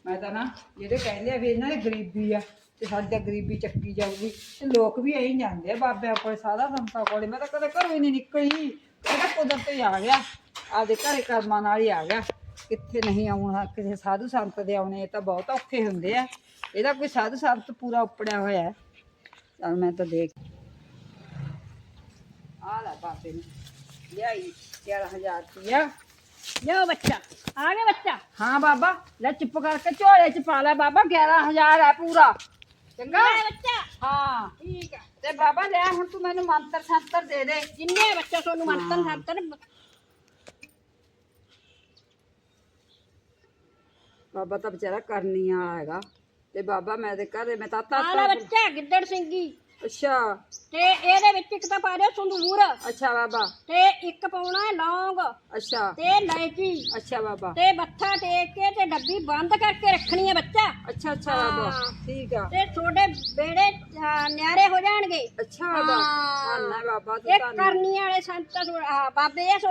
ਮੈਂ ਤਾਂ ਨਾ ਜਿਹੜੇ ਕਹਿੰਦੇ ਆ ਵੀ ਇਹਨਾਂ ਦੀ ਗਰੀਬੀ ਆ, ਤੇ ਸਾਡੀ ਤਾਂ ਗਰੀਬੀ ਚੱਕੀ ਜਾਊਗੀ। ਤੇ ਲੋਕ ਵੀ ਐਂ ਜਾਂਦੇ ਆ, ਬਾਬਿਆਂ ਕੋਲ, ਸਾਰਾ ਸੰਤਾਂ ਕੋਲ। ਮੈਂ ਤਾਂ ਕਦੇ ਘਰੋਂ ਹੀ ਨਹੀਂ ਨਿਕਲੀ। ਇਹ ਤਾਂ ਕੁਦਰਤ ਹੀ ਆ ਗਿਆ। ਆਪਦੇ ਘਰੇ ਕਰਮਾਂ ਨਾਲ ਹੀ ਆ ਗਿਆ। ਕਿੱਥੇ ਨਹੀਂ ਆਉਣਾ, ਕਿਸੇ ਸਾਧੂ ਸੰਤ ਦੇ ਆਉਣੇ, ਇਹ ਤਾਂ ਬਹੁਤ ਔਖੇ ਹੁੰਦੇ ਆ। ਇਹਦਾ ਕੋਈ ਸਾਧੂ ਸੰਤ ਪੂਰਾ ਉੱਪੜਿਆ ਹੋਇਆ। ਹੈ ਚੱਲ ਮੈਂ ਤਾਂ ਦੇਖ ਆ ਲੈ ਬਾਬੇ ਨੇ ਲਿਆਈ 11000 ਰੁਪਇਆ ਲਿਓ ਬੱਚਾ ਆ ਗਿਆ ਬੱਚਾ ਹਾਂ ਬਾਬਾ ਲੈ ਚੁੱਪ ਕਰਕੇ ਝੋਲੇ ਚ ਪਾ ਲੈ ਬਾਬਾ 11000 ਹੈ ਪੂਰਾ ਚੰਗਾ ਲੈ ਬੱਚਾ ਹਾਂ ਠੀਕ ਆ ਤੇ ਬਾਬਾ ਲੈ ਹੁਣ ਤੂੰ ਮੈਨੂੰ ਮੰਤਰ ਸੰਤਰ ਦੇ ਦੇ ਜਿੰਨੇ ਬੱਚਾ ਤੁਹਾਨੂੰ ਮੰਤਨ ਸੰਤਨ ਬਾਬਾ ਤਾਂ ਵਿਚਾਰਾ ਕਰਨੀ ਵਾਲਾ ਹੈਗਾ ਤੇ ਬਾਬਾ ਮੈਂ ਤੇ ਘਰੇ ਮੈਂ ਤਾਂ ਆ ਲੈ ਤਾਂ ਬੱਚਾ ਗਿੱਦੜ ਸਿੰਘੀ। ਅੱਛਾ। ਤੇ ਇਹਦੇ ਵਿੱਚ ਇੱਕ ਤਾਂ ਪਾ ਦਿਓ ਸੰਦੂਰ। ਅੱਛਾ ਬਾਬਾ। ਤੇ ਇੱਕ ਪਾਉਣਾ ਹੈ ਲੌਂਗ। ਅੱਛਾ। ਤੇ ਇਲਾਇਚੀ। ਅੱਛਾ ਬਾਬਾ। ਤੇ ਮੱਥਾ ਟੇਕ ਕੇ ਤੇ ਡੱਬੀ ਬੰਦ ਕਰਕੇ ਰੱਖਣੀ ਹੈ ਬੱਚਾ। ਅੱਛਾ ਅੱਛਾ ਬਾਬਾ। ਹਾਂ। ਠੀਕ ਆ। ਤੇ ਤੁਹਾਡੇ ਬੇੜੇ ਅਹ, ਨਿਆਰੇ ਹੋ ਜਾਣਗੇ। ਅੱਛਾ ਬਾਬਾ ਹਾਂ। ਧੰਨ ਹੈ ਬਾਬਾ ਤੂੰ ਇਹ ਧੰਨ। ਕਰਨੀ ਵਾਲੇ ਸੰਤ ਆ, ਬਾਬੇ ਐ ਸੋ।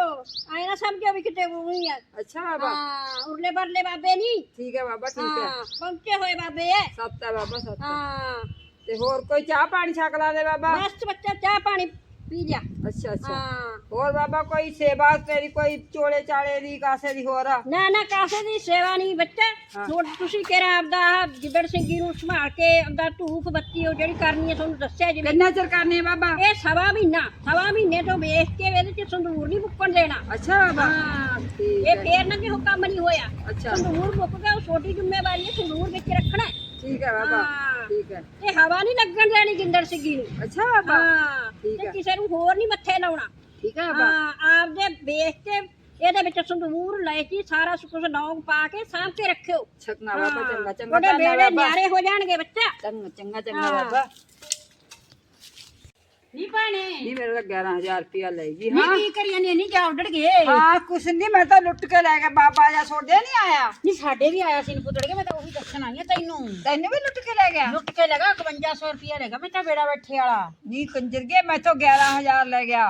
ਆਏ ਨਾ ਸਮਝੋ ਵੀ ਕਿਤੇ ਉਹੀ ਆ। ਅੱਛਾ ਬਾਬਾ। ਹਾਂ ਉਰਲੇ ਪਰਲੇ ਬਾਬੇ ਨਹੀਂ। ਠੀਕ ਹੈ ਬਾਬਾ ਠੀਕ ਹੈ ਹਾਂ ਪਹੁੰਚੇ ਹੋਏ ਬਾਬੇ ਐ ਸੱਤ ਹੈ ਬਾਬਾ ਸੱਤ। ਹਾਂ। ਤੇ ਹੋਰ ਕੋਈ ਚਾਹ ਪਾਣੀ ਛਕ ਲਾ ਦੇ ਬਾਬਾ? ਬਸ ਬੱਚਾ ਚਾਹ ਪਾਣੀ ਪੀ ਜਾ ਅੱਛਾ ਅੱਛਾ। ਹਾਂ। ਹੋਰ ਬਾਬਾ ਕੋਈ ਸੇਵਾ ਤੇਰੀ ਕੋਈ ਚੋਲੇ ਚਾਲੇ ਦੀ ਕਾਸੇ ਦੀ ਹੋਰ? ਆ ਨਾ ਨਾ ਕਾਸੇ ਦੀ ਸੇਵਾ ਨਹੀਂ ਬੱਚਾ। ਹਾਂ। ਹੁਣ ਤੁਸੀਂ ਕਿਹੜਾ ਆਪਦਾ ਆਹ ਗਿੱਦੜ ਸਿੰਘੀ ਨੂੰ ਸੰਭਾਲ ਕੇ ਆਪਦਾ ਧੂਫ ਬੱਤੀ ਉਹ ਜਿਹੜੀ ਕਰਨੀ ਹੈ ਤੁਹਾਨੂੰ ਦੱਸਿਆ ਜਿਵੇਂ? ਕਿੰਨਾ ਚਿਰ ਕਰਨੀ ਹੈ ਬਾਬਾ? ਇਹ ਸਵਾ ਮਹੀਨਾ ਸਵਾ ਮਹੀਨੇ ਤੋਂ ਵੇਖ ਕੇ ਇਹਦੇ ਚ ਸੰਦੂਰ ਨਹੀਂ ਮੁੱਕਣ ਦੇਣਾ। ਅੱਛਾ ਬਾਬਾ। ਹਾਂ। ਠੀਕ ਇਹ ਹੈ ਫੇਰ ਨਾ ਕਿਹੋ ਕੰਮ ਨਹੀਂ ਹੋਇਆ। ਅੱਛਾ। ਸੰਦੂਰ ਮੁੱਕ ਗਿਆ ਉਹ ਛੋਟੀ ਜ਼ਿੰਮੇਵਾਰੀ ਹੈ ਸੰਦੂਰ ਵਿੱਚ ਰੱਖਣਾ ਹੈ। ਠੀਕ ਹੈ ਬਾਬਾ ਹਾਂ। ਠੀਕ ਹੈ। ਤੇ ਹਵਾ ਨਹੀਂ ਲੱਗਣ ਦੇਣੀ ਗਿੰਦਰ ਸਿੰਘੀ ਨੂੰ। ਅੱਛਾ ਬਾਬਾ ਹਾਂ ਠੀਕ ਤੇ ਹੈ। ਕਿਸੇ ਨੂੰ ਹੋਰ ਨਹੀਂ ਮੱਥੇ ਲਾਉਣਾ। ਠੀਕ ਹੈ ਬਾਬਾ। ਹਾਂ ਆਪਦੇ ਵੇਖ ਕੇ ਇਹਦੇ ਵਿੱਚ ਸੰਦੂਰ ਇਲਾਇਚੀ ਸਾਰਾ ਕੁਝ ਲੌਂਗ ਪਾ ਕੇ ਸਾਂਭ ਕੇ ਰੱਖਿਓ। ਛਕਣਾ ਬਾਬਾ ਚੰਗਾ ਚੰਗਾ ਉਹਦੇ ਧੰਨ ਬਾਬਾ। ਨਿਆਰੇ ਹੋ ਜਾਣਗੇ ਬੱਚਾ। ਚੰਗਾ ਚੰਗਾ ਚੰਗਾ ਹਾਂ। ਬਾਬਾ। ਨਹੀਂ ਭੈਣੇ। ਨਹੀਂ ਮੇਰੇ ਤਾਂ 11000 ਰੁਪਇਆ ਲੈ ਗਈ ਨਹੀਂ ਹਾਂ। ਕੀ ਕਰੀ ਜਾਂਦੀ ਨਹੀਂ ਜਾ ਉੱਡੜ ਗਏ। ਹਾਂ ਕੁਛ ਨਹੀਂ ਮੈਂ ਤਾਂ ਲੁੱਟ ਕੇ ਲੈ ਗਿਆ ਬਾਬਾ ਜਾਂ ਸੋਡੇ ਨਹੀਂ ਆਇਆ। ਨਹੀਂ ਸਾਡੇ ਵੀ ਆਇਆ ਸੀ ਪੁੱਤੜ ਕੇ ਮੈਂ ਤਾਂ ਉਹੀ ਦੱਸਣ ਆਈ ਆ ਤੈਨੂੰ। ਤੈਨੂੰ ਵੀ ਲੁੱਟ ਕੇ ਲੈ ਗਿਆ? ਲੁੱਟ ਕੇ ਲਗਾ 5100 ਰੁਪਇਆ ਲਗਾ ਮੈਂ ਤਾਂ ਬੇੜਾ ਬੈਠੇ ਵਾਲਾ। ਨਹੀਂ ਕੰਜਰ ਗਿਆ ਮੈਂ ਤਾਂ 11000 ਲੈ ਗਿਆ।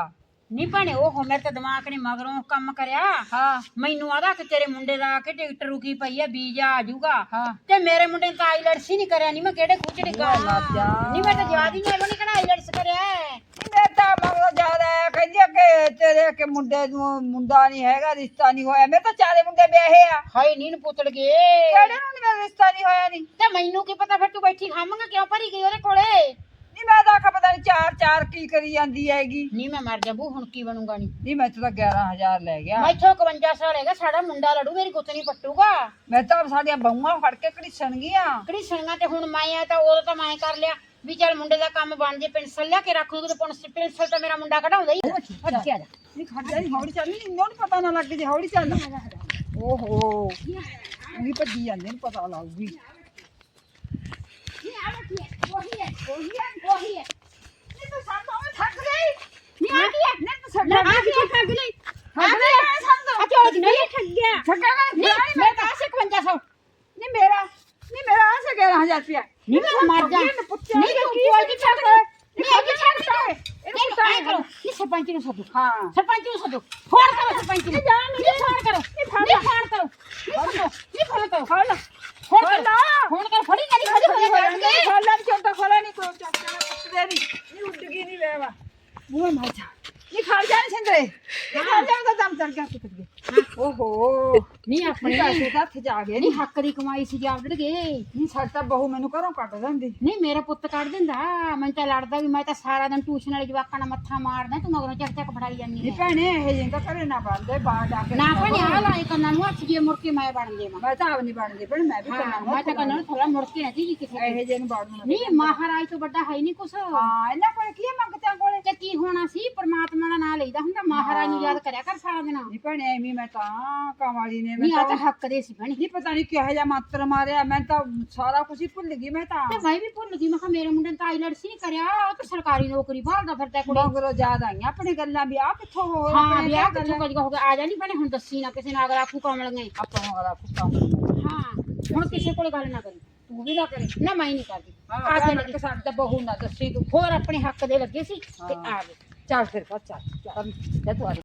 ਨਹੀਂ ਭੈਣੇ ਉਹ ਮੇਰੇ ਤਾਂ ਦਿਮਾਗ ਨੇ ਮਗਰੋਂ ਕੰਮ ਕਰਿਆ। ਹਾਂ। ਮੈਨੂੰ ਆਦਾ ਕਿ ਤੇਰੇ ਮੁੰਡੇ ਦਾ ਕਿ ਟਿਕਟ ਰੁਕੀ ਪਈ ਆ ਵੀਜ਼ਾ ਆ ਜਾਊਗਾ। ਹਾਂ। ਤੇ ਮੇਰੇ ਮੁੰਡੇ ਨੇ ਤਾਂ ਆਈਲੈਟਸ ਹੀ ਨਹੀਂ ਕਰਿਆ ਨਹੀਂ ਮੈਂ ਕਿਹੜੇ ਖੂਚ ਡਿੱਗਾ ਜਾ। ਨਹੀਂ ਮੈਂ ਤਾਂ ਜਵਾਦੀ ਨਹੀਂ ਇਹਨੂੰ ਨਹੀਂ ਕਿਹੜਾ ਆਈਲੈਟਸ ਕਰਿਆ। ਹੈ। ਮੈਂ ਤਾਂ ਮਗਰੋਂ ਜ਼ਿਆਦਾ ਆਇਆ ਕਹਿੰਦੀ ਆ ਕਿ ਤੇਰੇ ਕਿ ਮੁੰਡੇ ਨੂੰ ਮੁੰਡਾ ਨਹੀਂ ਹੈਗਾ ਰਿਸ਼ਤਾ ਨਹੀਂ ਹੋਇਆ। ਮੇਰੇ ਤਾਂ ਚਾਰੇ ਮੁੰਡੇ ਵਿਆਹੇ ਆ। ਹਾਏ ਨੀ ਨੂੰ ਪੁੱਤੜ ਗਏ ਕਿਹੜੇ ਨੂੰ ਮੇਰਾ ਰਿਸ਼ਤਾ ਨਹੀਂ ਹੋਇਆ ਨਹੀਂ ਤੇ ਮੈਨੂੰ ਕੀ ਪਤਾ ਫਿਰ ਤੂੰ ਬੈਠੀ ਖਾਵਾਂਗਾ ਕਿਉਂ ਭਰੀ ਗਈ ਉਹਦੇ ਕੋਲੇ? ਨਹੀਂ ਮੈਂ ਤਾਂ ਆਖਿਆ ਪਤਾ ਨਹੀਂ ਚਾਰ ਚਾਰ ਕੀ ਕਰੀ ਜਾਂਦੀ ਹੈਗੀ। ਨਹੀਂ ਮੈਂ ਮਰ ਜਾਬੂ ਹੁਣ ਕੀ ਬਣੂਗਾ ਨਹੀਂ ਨਹੀਂ ਮੈਂ ਤਾਂ 11000 ਲੈ ਗਿਆ। ਮੈਥੋਂ 51 ਸਾਲ ਹੈਗਾ ਸਾਡਾ ਮੁੰਡਾ ਲੜੂ ਮੇਰੀ ਕੁੱਤ ਨਹੀਂ ਪੱਟੂਗਾ ਮੈਂ ਤਾਂ ਸਾਡੀਆਂ ਬਹੂਆਂ ਫੜ ਕੇ ਘੜੀਸਣ ਗੀਆਂ ਕਿਹੜੀ ਸੁਣੀਆਂ ਤੇ ਹੁਣ ਮੈਂ ਆ ਤਾਂ ਉਦੋਂ ਤਾਂ ਮੈਂ ਕਰ ਲਿਆ ਵੀ ਚੱਲ ਮੁੰਡੇ ਦਾ ਕੰਮ ਬਣ ਜੇ ਪੈਨਸਲ ਲਿਆ ਕੇ ਰੱਖ ਲੂ ਤੇ ਪੈਨਸਲ ਤਾਂ ਮੇਰਾ ਮੁੰਡਾ ਕਢਾਉਂਦਾ ਹੀ ਆ। ਅੱਛਾ ਜਾ। ਨਹੀਂ ਖੜ ਜਾ ਹੌਲੀ ਚੱਲ ਨਹੀਂ ਇਹਨਾਂ ਨੂੰ ਪਤਾ ਨਾ ਲੱਗ ਜੇ ਹੌਲੀ ਚੱਲ। ਓਹੋ ਨਹੀਂ ਭੱਜੀ ਜਾਂਦੇ ਨੂੰ ਪਤਾ ਲੱਗੂਗੀ ਸਰਪੰਚ ਨੂੰ ਸੱਦੋ ਹਾਂ ਸਰਪੰਚ ਨੂੰ ਸੱਦੋ ਫੋਨ ਕਰੋ ਸਰਪੰਚ ਨੂੰ ਨਹੀਂ ਫੋਨ ਕਰੋ ਨਹੀਂ ਫੋਨ ਕਰੋ ਨਹੀਂ ਫੋਨ ਕਰੋ ਖੋਲ ਲਾ ਫੋਨ ਖੋਲ ਲਾ ਕਰੋ ਫੋਨ ਕਰੋ ਫੜੀ ਕਰੀ ਖੜੀ ਹੋ ਜਾਣਗੇ ਖੋਲ ਲਾ ਚੋਟਾ ਖੋਲਾ ਨਹੀਂ ਕੋਈ ਚੱਕ ਕੇ ਕੁੱਤੇ ਦੀ ਨਹੀਂ ਉੱਡ ਗਈ ਨਹੀਂ ਵੇਵਾ ਬੂਹਾ ਮਾਰ ਜਾ ਨਹੀਂ ਖੜ ਜਾ ਨੀ ਸਿੰਦਰੇ ਨਹੀਂ ਖੜ ਜਾ ਤਾਂ ਦਮ ਚੜ ਗਿਆ ਕੁੱਤੇ ਓਹੋ ਨਹੀਂ ਆਪਣੇ ਪੈਸੇ ਤਾਂ ਹੱਥ ਜਾ ਗਏ ਨਹੀਂ ਹੱਕ ਦੀ ਕਮਾਈ ਸੀ ਜਾਵੜਗੇ ਨਹੀਂ ਸਾਡਾ ਤਾਂ ਬਹੂ ਮੈਨੂੰ ਘਰੋਂ ਕੱਢ ਦਿੰਦੀ। ਨਹੀਂ ਮੇਰਾ ਪੁੱਤ ਕੱਢ ਦਿੰਦਾ। ਮੈਂ ਤਾਂ ਲੜਦਾ ਵੀ ਮੈਂ ਤਾਂ ਸਾਰਾ ਦਿਨ ਟਿਊਸ਼ਨ ਵਾਲੇ ਜਵਾਕਾਂ ਨਾਲ ਮੱਥਾ ਮਾਰਦਾ ਤੂੰ ਮਗਰੋਂ ਚੱਕ ਚੱਕ ਫੜਾਈ ਜਾਂਦੀ ਨਹੀਂ ਹੈ। ਭੈਣੇ ਇਹ ਜਿਹੇ ਤਾਂ ਘਰੇ ਨਾ ਬਣਦੇ ਬਾਹਰ ਜਾ ਕੇ ਨਾ ਭਣੀ ਆ ਲਾਏ ਕੰਨਾਂ ਨੂੰ ਹੱਥ ਜੇ ਮੁੜ ਕੇ ਮੈਂ ਬਣ ਦੇਵਾਂ ਮੈਂ ਤਾਂ ਆਪ ਨਹੀਂ ਬਣਦੀ ਪਰ ਮੈਂ ਵੀ ਹਾਂ ਕਰਨਾ ਮੈਂ ਤਾਂ ਕੰਨਾਂ ਨੂੰ ਥੋੜਾ ਮੁੜ ਕੇ ਆਤੀ ਜੀ ਕਿਸੇ ਇਹ ਜਿਹੇ ਨੂੰ ਬਣਨ ਨਹੀਂ ਮਹਾਰਾਜ ਤੋਂ ਵੱਡਾ ਹੈ ਨਹੀਂ ਕੁਛ। ਹਾਂ ਇਹਨਾਂ ਕੋਲ ਕੀ ਹੈ ਮੰਗਤਿਆਂ ਕੋਲੇ? ਤੇ ਕੀ ਹੋਣਾ ਸੀ? ਪ੍ਰਮਾਤਮਾ ਦਾ ਨਾਮ ਲਈਦਾ ਹੁੰਦਾ ਮਹਾਰਾਜ ਨੂੰ ਯਾਦ ਕਰਿਆ ਕਰ ਸਾਰਾ ਦਿਨ। ਨਹੀਂ ਭੈਣੇ ਐਵੇਂ ਮੈਂ ਤਾਂ ਕਮਾਲੀ ਨੇ ਮੈਂ ਨਹੀਂ ਆ ਤਾਂ ਤਾਂ ਹੱਕ ਦੇ ਸੀ। ਭਣੀ ਨਹੀਂ ਪਤਾ ਨਹੀਂ ਕਿਹੋ ਜਿਹਾ ਮੰਤਰ ਮਾਰਿਆ ਮੈਂ ਤਾਂ ਸਾਰਾ ਕੁਝ ਹੀ ਭੁੱਲ ਗਈ ਮੈਂ ਤਾਂ। ਤੇ ਮੈਂ ਵੀ ਭੁੱਲ ਗਈ ਮੈਂ ਕਿਹਾ ਮੇਰੇ ਮੁੰਡੇ ਨੇ ਤਾਂ ਆਈਲੈਟਸ ਨਹੀਂ ਕਰਿਆ ਉਹ ਤਾਂ ਸਰਕਾਰੀ ਨੌਕਰੀ ਭਾਲਦਾ ਫਿਰਦਾ ਕੁੜੀ। ਮਗਰੋਂ ਯਾਦ ਆਈਆਂ ਆਪਣੀ ਗੱਲਾਂ ਵੀ ਆ ਕਿੱਥੋਂ ਹੋ ਹਾਂ ਵਿਆਹ ਕਿੱਥੋਂ ਕੁਝ ਹੋ ਗਿਆ ਆ ਜਾਣੀ ਭੈਣੇ ਹੁਣ ਦੱਸੀ ਨਾ ਕਿਸੇ ਨਾਲ ਅਗਰ ਆਖੂ ਕਮਲ ਗਏ ਆਪਾਂ ਨੂੰ ਅਗਲਾ ਕੁੱਤਾ ਹਾਂ ਹੁਣ ਕਿਸੇ ਕੋਲ ਗੱਲ ਨਾ ਕਰੀ ਤੂੰ ਵੀ ਨਾ ਕਰੇ ਨਾ ਮੈਂ ਹੀ ਨਹੀਂ ਕਰਦੀ। ਹਾਂ ਆ ਕੇ ਕੇ ਸਾਡੇ ਤਾਂ ਬਹੂ ਨਾ ਦੱਸੀ ਤੂੰ। ਹੋਰ ਆਪਣੇ ਹੱਕ ਦੇ ਲੱਗੇ ਸੀ ਤੇ ਆ ਗਏ। ਚੱਲ ਫਿਰ ਚੱਲ ਚੱਲ। ਜਾ ਤੂੰ ਆ ਜਾ।